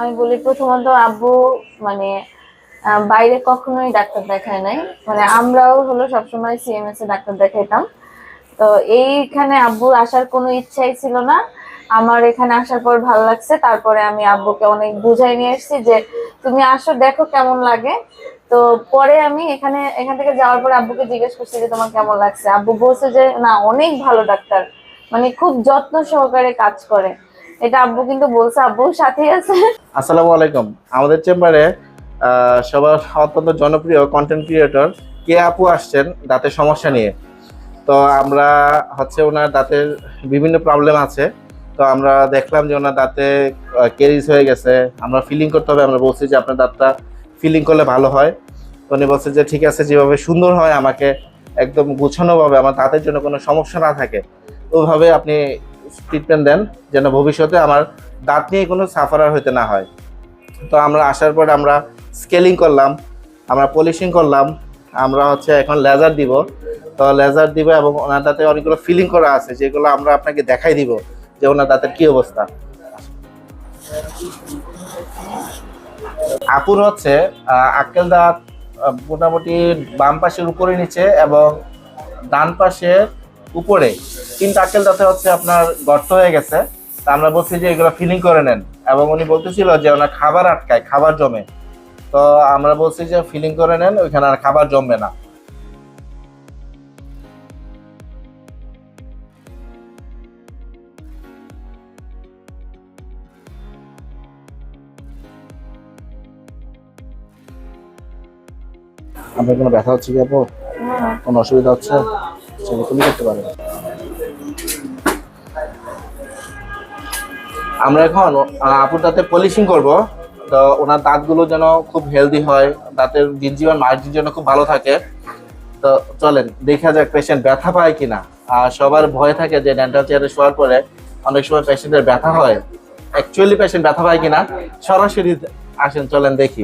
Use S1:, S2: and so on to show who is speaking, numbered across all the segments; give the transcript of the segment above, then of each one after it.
S1: আমি বলি প্রথমত আব্বু মানে বাইরে কখনোই ডাক্তার দেখায় নাই। মানে আমরাও হলো সবসময় সিএমএস এ ডাক্তার দেখাইতাম। তো এইখানে আব্বুর আসার কোনো ইচ্ছাই ছিল না। আমার এখানে আসার পর ভালো লাগছে। তারপরে আমি আব্বুকে অনেক বুঝাই নিয়ে এসেছি যে, তুমি আসো, দেখো কেমন লাগে। তো পরে আমি এখানে, এখান থেকে যাওয়ার পর আব্বুকে জিজ্ঞেস করছি যে, তোমার কেমন লাগছে? আব্বু বলছে যে, না, অনেক ভালো ডাক্তার। মানে খুব যত্ন সহকারে কাজ করে। এটা আব্বু কিন্তু বলছে, আব্বুর সাথেই আছে।
S2: আসসালামু আলাইকুম। আমাদের চেম্বারে সবার অত্যন্ত জনপ্রিয় কন্টেন্ট ক্রিয়েটর কে আপু আসছেন দাঁতের সমস্যা নিয়ে। তো আমরা হচ্ছে ওনার দাঁতের বিভিন্ন প্রবলেম আছে। তো আমরা দেখলাম যে ওনার দাঁতে কেরিজ হয়ে গেছে। আমরা ফিলিং করতে হবে, আমরা বলছি যে আপনার দাঁতটা ফিলিং করলে ভালো হয়। তো উনি বলছে যে, ঠিক আছে, যেভাবে সুন্দর হয় আমাকে একদম গুছানোভাবে, আমার দাঁতের জন্য কোনো সমস্যা না থাকে। ওইভাবে আপনি ট্রিটমেন্ট দেন যেন ভবিষ্যতে আমার দাঁত নিয়ে কোনো সাফারার হইতে না হয়। তো আমরা আসার পর আমরা স্কেলিং করলাম, আমরা পলিশিং করলাম, আমরা হচ্ছে এখন লেজার দিব। তো লেজার দিব এবং ওনার দাঁতে অনেকগুলো ফিলিং করা আছে, যেগুলো আমরা আপনাকে দেখাই দিব যে ওনার দাঁতের কি অবস্থা। আপুর হচ্ছে আক্কেল দাঁত মোটামুটি বাম পাশের উপরে নিচে এবং ডান পাশের উপরে। তিনটা আক্কেল দাঁতে হচ্ছে আপনার গর্ত হয়ে গেছে। তা আমরা বলছি যে এগুলো ফিলিং করে নেন। এবং উনি বলতেছিল যে ওনার খাবার আটকায় খাবার জমে। তো আমরা বলছি যে ফিলিং করে নেন ওইখানে আর খাবার জমবে না। আপনার কোনো ব্যথা হচ্ছে কি আপু? কোনো অসুবিধা হচ্ছে? সেটা তুমি করতে পারেন আমরা এখন আপুর দাঁতে পলিশিং করব। তো ওনার দাঁতগুলো যেন খুব হেলদি হয়, দাঁতের জিনজীবন মার্জিন যেন খুব ভালো থাকে। তো চলেন, দেখা যাক পেশেন্ট ব্যথা পায় কিনা। আর সবার ভয় থাকে যে ডেন্টাল চেয়ারে শোয়ার পরে অনেক সময় পেশেন্টের ব্যথা হয়। অ্যাকচুয়ালি পেশেন্ট ব্যথা পায় কিনা, সরাসরি আসেন, চলেন দেখি।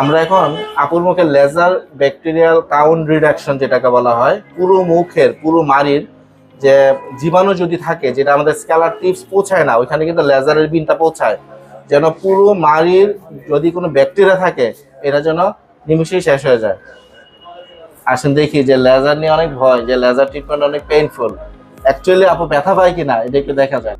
S2: আমরা এখন আপুর মুখে লেজার ব্যাকটেরিয়াল কাউন্ট রিডাকশন যেটাকে বলা হয়, পুরো মুখের, পুরো মারির যে জীবাণু যদি থাকে, যেটা আমাদের স্ক্যালার টিপস পৌঁছায় না, ওইখানে কিন্তু লেজারের বিনটা পৌঁছায়। যেন পুরো মারির যদি কোনো ব্যাকটেরিয়া থাকে, এটা যেন নিমিশেই শেষ হয়ে যায়। আসেন দেখি যে লেজার নিয়ে অনেক ভয়, যে লেজার ট্রিটমেন্ট অনেক পেইনফুল অ্যাকচুয়ালি আপু ব্যথা পায় কিনা, এটা একটু দেখা যায়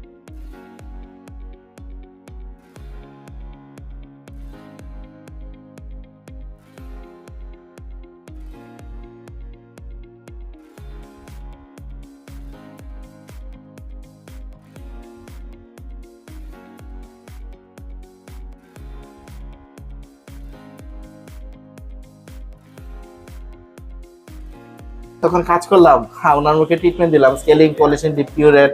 S2: তখন কাজ করলাম। হ্যাঁ ওনার মুখে ট্রিটমেন্ট দিলাম স্কেলিং পলিশিং ডিপ পিউরেট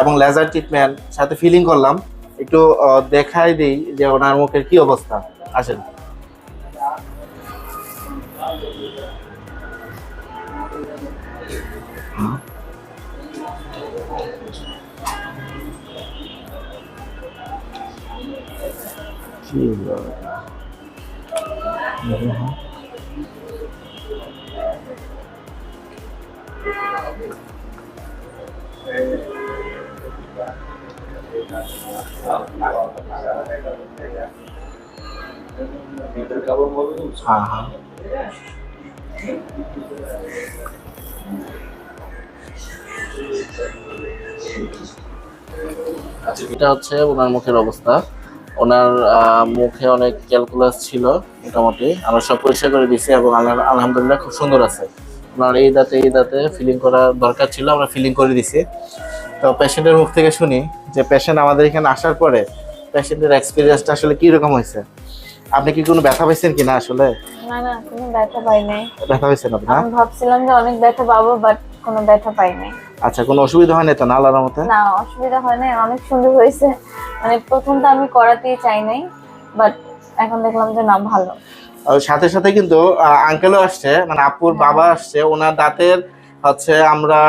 S2: এবং লেজার ট্রিটমেন্ট সাথে ফিলিং করলাম। একটু দেখাই দিই যে ওনার মুখের কি অবস্থা। আসেন। হ্যাঁ হ্যাঁ এটা হচ্ছে ওনার মুখের অবস্থা। ওনার মুখে অনেক ক্যালকুলাস ছিল মোটামুটি। আমরা সব পরিষ্কার করে দিছি এবং আলহা- আলহামদুলিল্লাহ খুব সুন্দর আছে। ওনার এই দাঁতে এই দাঁতে ফিলিং করা দরকার ছিল আমরা ফিলিং করে দিছি। তো পেশেন্টের মুখ থেকে শুনি যে পেশেন্ট আমাদের এখানে আসার পরে পেশেন্টের এক্সপিরিয়েন্সটা আসলে কি রকম হয়েছে? আপনি কি কোনো ব্যথা পাইছেন কিনা আসলে?
S1: না না কোনো ব্যথা পাই নাই।
S2: ব্যথা পাইছেন না?
S1: আমি ভাবছিলাম যে অনেক ব্যথা পাবো বাট কোনো ব্যথা পাই নাই।
S2: আচ্ছা কোনো অসুবিধা হয়নি তো না আল্লাহর মতে
S1: না অসুবিধা হয় নাই অনেক সুন্দর হয়েছে। মানে প্রথম তো আমি করাতেই চাই নাই বাট এখন দেখলাম যে না ভালো।
S2: সাথে সাথে কিন্তু আঙ্কেলও আসছে মানে আপুর বাবা আসছে। ওনার দাঁতের হচ্ছে আমরা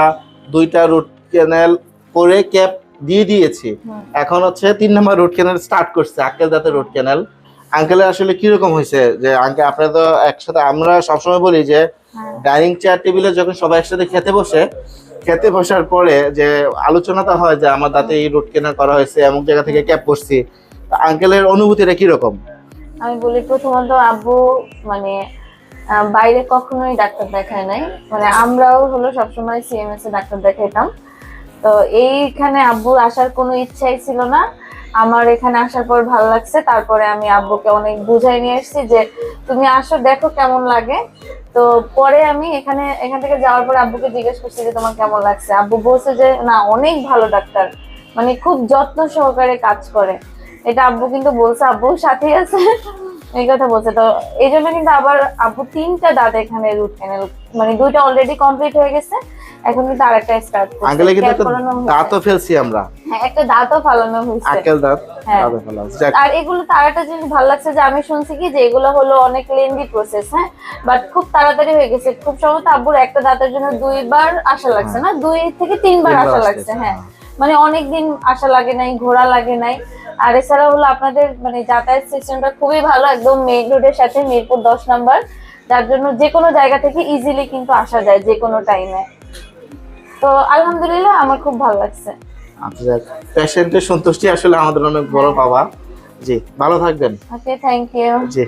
S2: দুইটা রুট ক্যানেল করে ক্যাপ দিয়ে দিয়েছি। এখন হচ্ছে তিন নম্বর রুট ক্যানেল স্টার্ট করছে আঙ্কেল দাঁতের রুট ক্যানেল আঙ্কেলের আসলে কীরকম হয়েছে যে আঙ্কেল আপনারা তো একসাথে আমরা সবসময় বলি যে
S1: হ্যাঁ।
S2: ডাইনিং চেয়ার টেবিলে যখন সবাই একসাথে খেতে বসে খেতে বসার পরে যে আলোচনাটা হয় যে আমার দাঁতে এই রুট কেনা করা হয়েছে এমন জায়গা থেকে ক্যাপ করছি আঙ্কেলের অনুভূতিটা কীরকম?
S1: আমি বলি প্রথমত আব্বু মানে বাইরে কখনোই ডাক্তার দেখায় নাই। মানে আমরাও হলো সবসময় সিএমএস এ ডাক্তার দেখাইতাম। তো এইখানে আব্বুর আসার কোনো ইচ্ছাই ছিল না। আমার এখানে আসার পর ভালো লাগছে। তারপরে আমি আব্বুকে অনেক বুঝাই নিয়ে এসেছি যে, তুমি আসো, দেখো কেমন লাগে। তো পরে আমি এখানে, এখান থেকে যাওয়ার পর আব্বুকে জিজ্ঞেস করছি যে, তোমার কেমন লাগছে? আব্বু বলছে যে, না, অনেক ভালো ডাক্তার। মানে খুব যত্ন সহকারে কাজ করে। এটা আব্বু কিন্তু বলছে আব্বুর সাথেই আছে। এই কথা বলছে। তো এই জন্য কিন্তু আবার আব্বু তিনটা দাঁত এখানে রুট ক্যানেল মানে দুইটা অলরেডি কমপ্লিট হয়ে গেছে। এখন কিন্তু আরেকটা স্টার্ট
S2: কিন্তু একটা দাঁতও ফেলছি আমরা।
S1: হ্যাঁ একটা দাঁতও ফালানো হয়েছে
S2: আঙ্কেল দাঁত
S1: হ্যাঁ।
S2: দাঁতও
S1: আর এগুলো জিনিস ভালো লাগছে যে আমি শুনছি কি যে এগুলো হলো অনেক লেন্দি প্রসেস হ্যাঁ? বাট খুব তাড়াতাড়ি হয়ে গেছে। খুব সম্ভবত আব্বুর একটা দাঁতের জন্য দুইবার আসা লাগছে না? দুই থেকে তিনবার আসা লাগছে হ্যাঁ। মানে অনেক দিন আসা লাগে নাই ঘোরা লাগে নাই। আর এছাড়া হলো আপনাদের মানে যাতায়াত সিস্টেমটা খুবই ভালো একদম মেইন রোডের সাথে মিরপুর দশ নাম্বার। যার জন্য যে কোনো জায়গা থেকে ইজিলি কিন্তু আসা যায় যে কোনো টাইমে তো আলহামদুলিল্লাহ আমার খুব ভালো লাগছে।
S2: আচ্ছা পেশেন্টের সন্তুষ্টি আসলে আমাদের অনেক বড় পাওয়া। জি ভালো থাকবেন।
S1: Okay thank you
S2: G.